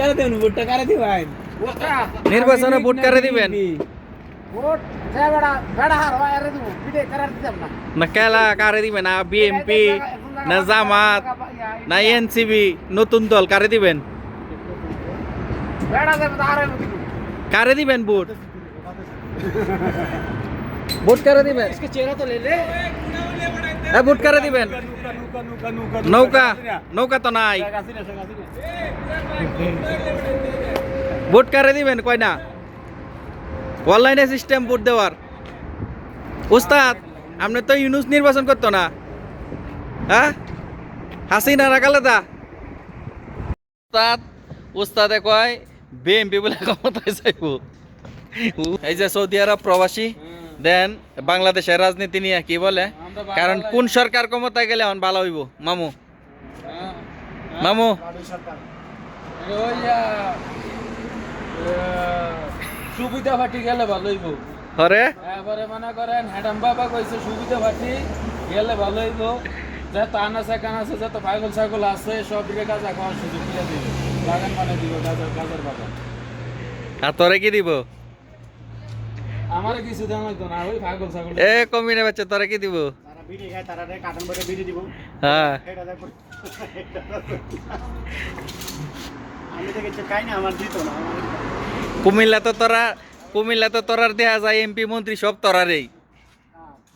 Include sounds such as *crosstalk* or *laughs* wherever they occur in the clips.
चलो तेन वोट कर दी भाई। मेरे पास ना वोट कर दी भाई। वोट जय बड़ा बड़ा हार रहा है तू बीटे कर दी तब ना नकेला कर दी भाई ना बीएमपी नजामात ना एनसीबी नो तुम दल कर दी भाई। बड़ा से बता रहे हो कर दी भाई वोट। *laughs* वोट कर दी भाई। इसके चेहरा तो ले ले। হ্যাঁ ভোট দিবেন। নৌকা নৌকা তো নাই। ভোট কারে দিবেন, কয় না? অনলাইনে সিস্টেম ভোট দেওয়ার। উস্তাদ, আপনি তো ইউনুস নির্বাচন করতো না। হ্যাঁ? হাসিনা রাখালে দা উস্তাদ, উস্তাদে কয়, বিএমপি বলে ক্ষমতায় চাইব এই যে সৌদি আরব প্রবাসী দেন বাংলাদেশের রাজনীতি নিয়ে কি বলে? কারণ কোন সরকার ক্ষমতায় গেলে এখন ভালো হইব? মামু। মামু। সুবিধা ফাটি গেলে ভালোই বউ হরে? এবারে মনে করেন। হ্যাডাম বাবা কইছে সুবিধা ফাটি গেলে ভালোই বউ যত আনাসে কানাসে যত পাগল ছাগল আছে সব দিকে গাঁজা খাওয়ার সুযোগ দিয়ে দিবে। বাগান মানে দিব গাজর গাজর বাগান। আর তোরে কি দিব? আমার কিছু দাম হইতো না ওই পাগল ছাগল। এ কমিনে বাচ্চা তোরে কি দিব? তারা বিড়ি খায় তারা রে কাটন বটে বিড়ি দিব। হ্যাঁ। এটা দেখো। আমি তো কিছু খাই না আমার দিত না কুমিল্লা তো তোরা কুমিল্লা তো তোরার দেয়া যায় এমপি মন্ত্রী সব তোরারই।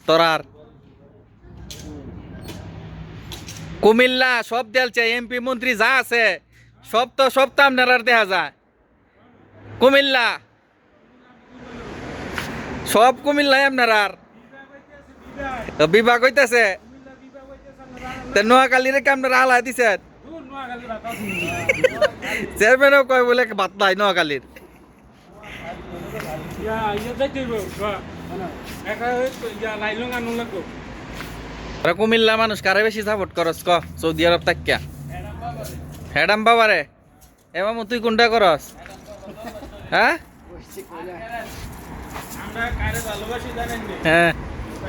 তোরার। কুমিল্লা সব দেলছে এমপি মন্ত্রী যা আছে সব তো সব তো আপনার দেখা যায়। কুমিল্লা। সব কুমিল্লাই আপনার আর? বিবাহ হইতেছে? তে নোয়াখালীরে কি আপনারা আলাই দিছেন? চেয়ারম্যানও কয় বলে বাদ নাই নোয়াখালীর? কুমিল্লা মানুষ, কারে বেশি সাপোর্ট করস ক? সৌদি আরব তাকিয়া হ্যাডাম বাবারে। এ মামু, তুই কোনটা করস? হ্যাঁ আমরা কারে ভালোবাসি জানেন নি হ্যাঁ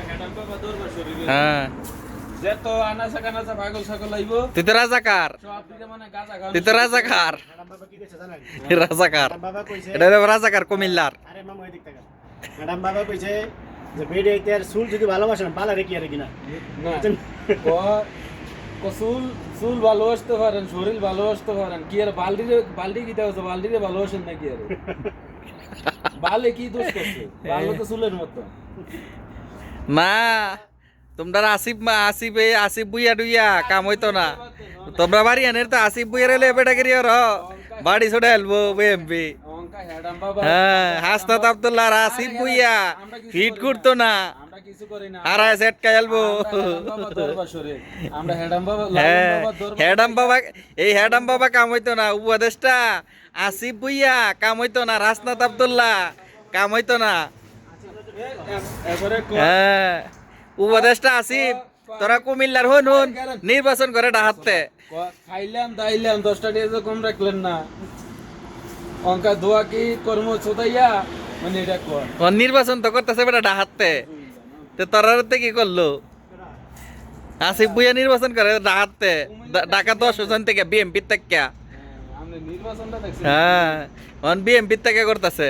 হ্যাডাম বাবা দরবার শরীরে হ্যাঁ যত আনাসে কানাসে পাগল ছাগল আইব তুই তো রাজাকার সব দিকে মানে গাঁজা খাওয়ার তুই তো রাজাকার ম্যাডাম বাবা কি কইছে জানেন রাজাকার ম্যাডাম বাবা কইছে এটা হলো রাজাকার কুমিল্লার আরে মামা এদিক থেকে ম্যাডাম বাবা কইছে যে বেডে এতে আর চুল যদি ভালোবাসেন বালা রেখি আর কিনা না ক- ক চুল চুল ভালোবাসতে পারেন শরীর ভালোবাসতে পারেন কি আর বালতিরে বালতি কি দেওয়া বালতিরে ভালোবাসেন নাকি আর বালে কি দোষ করছে? বালে তো চুলের মতো। না তোমরা আসিফ মা আসিফ এই আসিফ বুইয়া ডুইয়া কাম হইতো না। তোমরা বাড়ি আনের তো আসিফ বুইয়া রেলে বেটা করি আর। বাড়ি ছোটে হেলবো বিএমপি হ্যাঁ হাসনাত আব্দুল্লাহ আসিফ বুইয়া হিট করতো না। কিছু করি না। আর আমরা বাবা হ্যাঁ বাবা এই বাবা কাম হইতো না উপদেশটা আসিফ বুইয়া কাম হইতো না আব্দুল্লাহ। কাম হইতো না। হ্যাঁ উপদেশটা আসিফ তোরা কুমিল্লার হন হন নির্বাচন করে ডাহাতে খাইলাম দাইলাম দশটা টাকা কম রাখলেন না। অঙ্কা দোয়া কি কর্ম ছোতাইয়া মানে এটা কর। নির্বাচন তো করতেছে বেটা ডাহাতে তো তোরাতে কি করল আসিফ বুইয়া নির্বাচন করে ডাহাতে ঢাকা দশ জন থেকে বিএমপি থেকে হ্যাঁ, হ্যাঁ অন বিএমপি থেকে করতেছে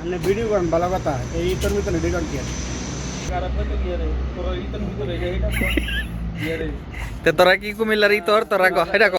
আপনি ভিডিও করেন ভালো কথা এই তোর মতো ভিডিও কি তোর ভিতরে। কি রে তে তোরা কি কুমিল্লার ই তোর ক।